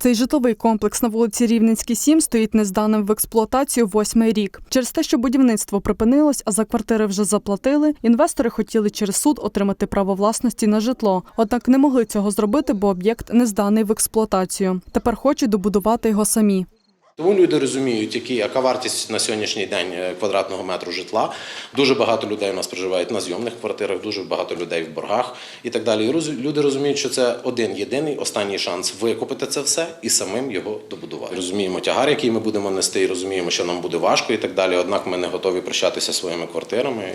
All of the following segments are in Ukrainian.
Цей житловий комплекс на вулиці Рівненській 7 стоїть незданим в експлуатацію восьмий рік. Через те, що будівництво припинилось, а за квартири вже заплатили, інвестори хотіли через суд отримати право власності на житло. Однак не могли цього зробити, бо об'єкт не зданий в експлуатацію. Тепер хочуть добудувати його самі. Тому люди розуміють, які, яка вартість на сьогоднішній день е, квадратного метру житла. Дуже багато людей у нас проживають на зйомних квартирах, дуже багато людей в боргах і так далі. І люди розуміють, що це один єдиний останній шанс викупити це все і самим його добудувати. Розуміємо тягар, який ми будемо нести, і розуміємо, що нам буде важко і так далі. Однак ми не готові прощатися своїми квартирами.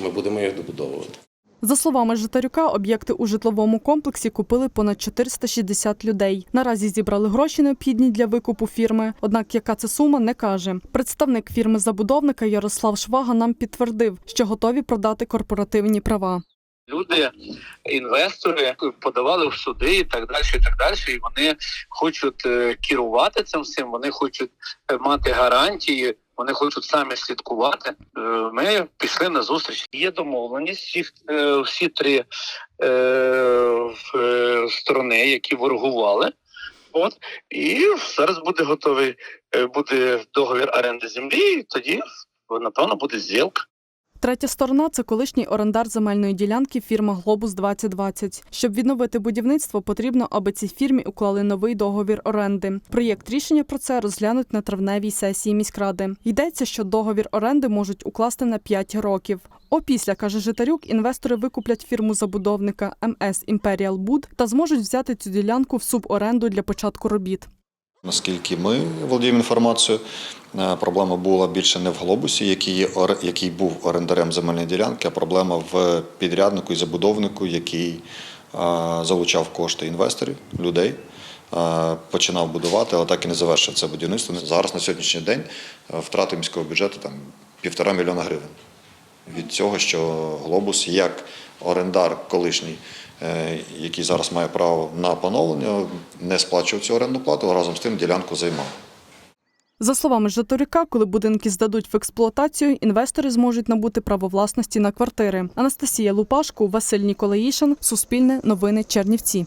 і Ми будемо їх добудовувати. За словами Житарюка, об'єкти у житловому комплексі купили понад 460 людей. Наразі зібрали гроші необхідні для викупу фірми. Однак яка це сума, не каже. Представник фірми забудовника Ярослав Швага нам підтвердив, що готові продати корпоративні права. люди, інвестори подавали в суди і так далі, і так далі. І вони хочуть е, керувати цим всім, вони хочуть е, мати гарантії, вони хочуть самі слідкувати. Е, Ми пішли на зустріч. Є домовленість всіх е, всі три е, е, сторони, які воргували. От і зараз буде готовий, буде договір оренди землі, і тоді напевно буде зділка. Третя сторона це колишній орендар земельної ділянки фірма Глобус 2020 Щоб відновити будівництво, потрібно, аби цій фірмі уклали новий договір оренди. Проєкт рішення про це розглянуть на травневій сесії міськради. Йдеться, що договір оренди можуть укласти на 5 років. Опісля, каже Житарюк, інвестори викуплять фірму забудовника МС Імперіал Буд та зможуть взяти цю ділянку в суборенду для початку робіт. Наскільки ми володіємо інформацією, е, проблема була більше не в глобусі, який, який був орендарем земельної ділянки, а проблема в підряднику і забудовнику, який е, залучав кошти інвесторів, людей, е, починав будувати, але так і не завершив це будівництво. Зараз на сьогоднішній день втрати міського бюджету там півтора мільйона гривень від цього, що глобус як орендар колишній, е, який зараз має право на поновлення, не сплачував цю орендну плату, а разом з тим ділянку займав. За словами Житарюка, коли будинки здадуть в експлуатацію, інвестори зможуть набути право власності на квартири. Анастасія Лупашко, Василь Ніколаїшин, Суспільне новини Чернівці.